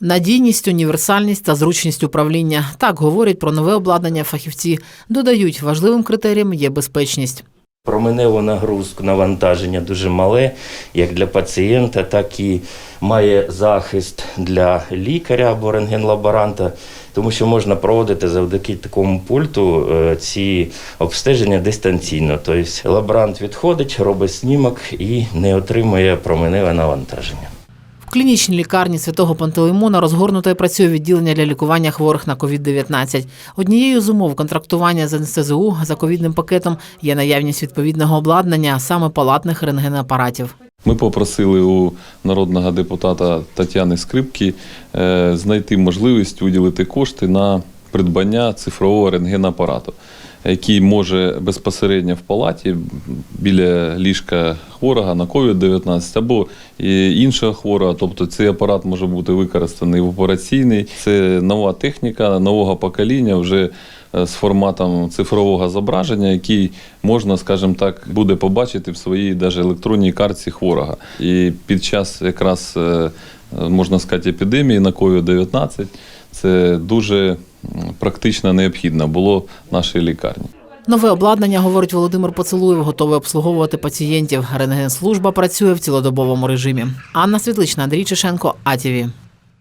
Надійність, універсальність та зручність управління. Так говорять про нове обладнання фахівці. Додають, важливим критерієм є безпечність. Променеву нагрузку навантаження дуже мале, як для пацієнта, так і має захист для лікаря або рентгенлаборанта, тому що можна проводити завдяки такому пульту е, ці обстеження дистанційно. Тобто лаборант відходить, робить знімок і не отримує променеве навантаження. В клінічній лікарні святого Пантелеймона розгорнуто і працює відділення для лікування хворих на COVID-19. Однією з умов контрактування з НСЗУ за ковідним пакетом є наявність відповідного обладнання, саме палатних рентгенапаратів. Ми попросили у народного депутата Тетяни Скрипки е, знайти можливість виділити кошти на придбання цифрового рентгенапарату, який може безпосередньо в палаті біля ліжка хворого на COVID-19 або іншого хворого. Тобто цей апарат може бути використаний в операційній. Це нова техніка нового покоління вже е, з форматом цифрового зображення, який можна, скажімо так, буде побачити в своїй даже електронній картці хворого. І під час якраз е, можна сказати епідемії на COVID-19 це дуже практично необхідно було нашій лікарні. Нове обладнання, говорить Володимир Поцелуєв, готове обслуговувати пацієнтів. Рентгенслужба працює в цілодобовому режимі. Анна Світлична, Андрій Чешенко, АТВ.